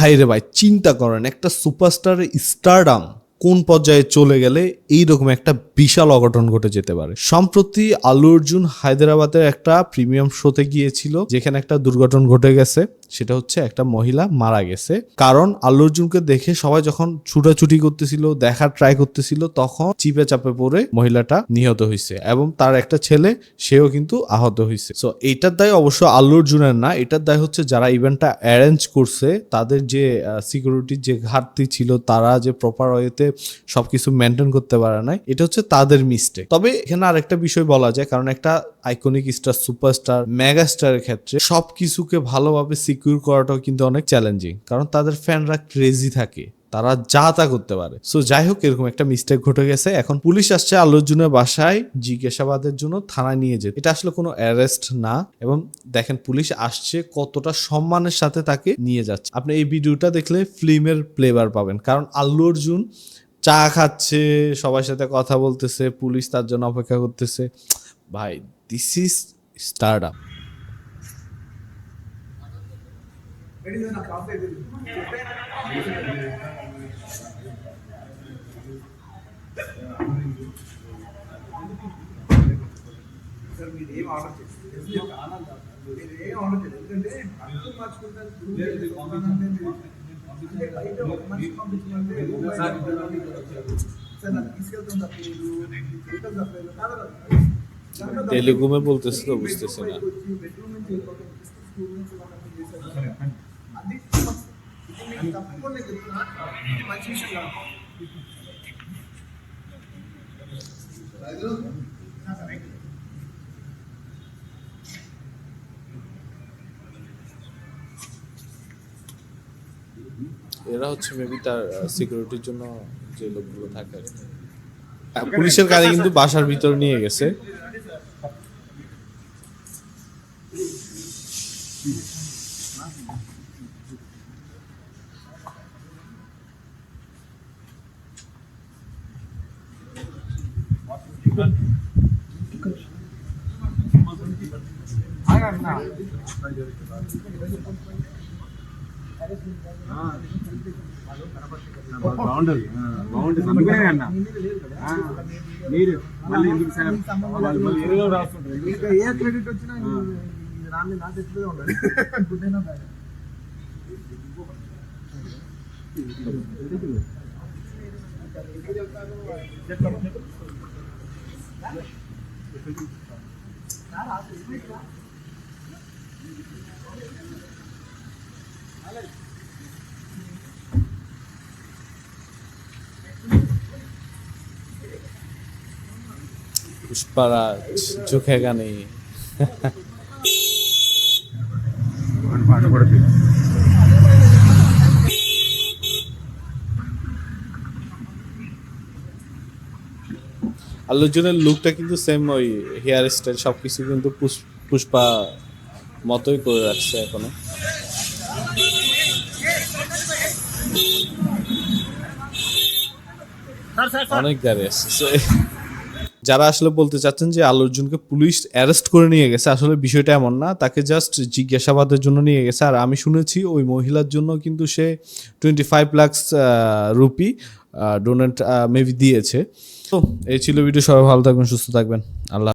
ভাই রে ভাই চিন্তা করেন একটা সুপারস্টারের স্টারডাম কোন পর্যায়ে চলে গেলে এই রকম একটা বিশাল অঘটন ঘটে যেতে পারে। সম্প্রতি আল্লু অর্জুন হায়দ্রাবাদের একটা প্রিমিয়াম শোতে গিয়েছিল, যেখানে একটা দুর্ঘটনা ঘটে গেছে। সেটা হচ্ছে একটা মহিলা মারা গেছে। কারণ আল্লু অর্জুনকে দেখে সবাই যখন ছুটাছুটি করতেছিল দেখার ট্রাই করতেছিল, তখন চিপে চাপে পড়ে মহিলাটা নিহত হয়েছে এবং তার একটা ছেলে, সেও কিন্তু আহত হয়েছে। সো এইটার দায় অবশ্য আল্লু অর্জুনের না, এটার দায় হচ্ছে যারা ইভেন্টটা অ্যারেঞ্জ করছে, তাদের যে সিকিউরিটির যে ঘাটতি ছিল, তারা যে প্রপার ওয়েতে সবকিছু মেনটেন করতে পারে নাই। এটা হচ্ছে তাদের মিস্টেক তবে এখানে আরেকটা বিষয় বলা যায়, কারণ একটা আইকনিক স্টার সুপারস্টার মেগা স্টারের ক্ষেত্রে সবকিছুকে ভালোভাবে সিকিউর করাটাও কিন্তু অনেক চ্যালেঞ্জিং কারণ তাদের ফ্যানরা ক্রেজি থাকে। তারা যা তা করতে পারে। সো যাই হোক এরকম একটা মিস্টেক ঘটে গেছে। এখন পুলিশ আসছে আল্লু অর্জুনের বাসায় জিজ্ঞাসাবাদের জন্য থানায় নিয়ে যেতে। এটা আসলে কোনো অ্যারেস্ট না এবং দেখেন, পুলিশ আসছে কতটা সম্মানের সাথে তাকে নিয়ে যাচ্ছে। আপনি এই ভিডিওটা দেখলে ফিল্মের ফ্লেভার পাবেন। কারণ আল্লু অর্জুন চা খাচ্ছে, সবার সাথে কথা বলতেছে, পুলিশ তার জন্য অপেক্ষা করতেছে। ভাই this is start up sir మీరు ఏం ఆర్డర్ చేస్తారు మీరు ఏం ఆర్డర్ చేయలేదు ఎందుకంటే అర్థం మార్చుకుంటారు అంటే బయట ఒక మనిషి పంపించమంటే రూమ్ బయట సార్ నాకు తీసుకెళ్తాం తప్పలేదు చేయటం తప్పలేదు కాదు దాంట్లో తప్పు. তেলুগু মে বলতেছে তো বুঝতেছে না వచ్చి బెడ్రూమ్ నుంచి వెళ్ళిపోతాం స్కూల్ నుంచి వాళ్ళని చేశారు అది ఇది మీకు తప్పకుండా చెప్తున్నా ఇది మంచి విషయం కాదు ఆ, సరే. এরা হচ্ছে মেবি তার সিকিউরিটির জন্য যে লোকগুলো থাকে আর কি। আহ, পুলিশের গাড়ি কিন্তু বাসার ভিতরে নিয়ে গেছে బాగుంటది బాగుంటుంది అందుకనే అన్న ఆ, మీరు మళ్ళీ ఎందుకు సార్ వాళ్ళు మళ్ళీ ఏదో రాస్తుంటారు ఇంకా ఏ క్రెడిట్ వచ్చినా రాని నా తెచ్చుదే ఉండాలి पुष्पराज झुकेगा नहीं। আল্লুজনের লুকটা কিন্তু সেম ওই হেয়ার স্টাইল সব কিছু কিন্তু পুষ্পা মতোই করে রাখছে এখনও। অনেক গাড়ি আসছে। যারা আসলে বলতে চাচ্ছেন যে আলু অর্জুনকে পুলিশ অ্যারেস্ট করে নিয়ে গেছে আসলে বিষয়টা এমন না তাকে জাস্ট জিজ্ঞাসাবাদের জন্য নিয়ে গেছে। আর আমি শুনেছি ওই মহিলার জন্য কিন্তু সে twenty five lakhs rupee donate maybe দিয়েছে। তো এই ছিল ভিডিও সবাই ভালো থাকবেন সুস্থ থাকবেন। আল্লাহ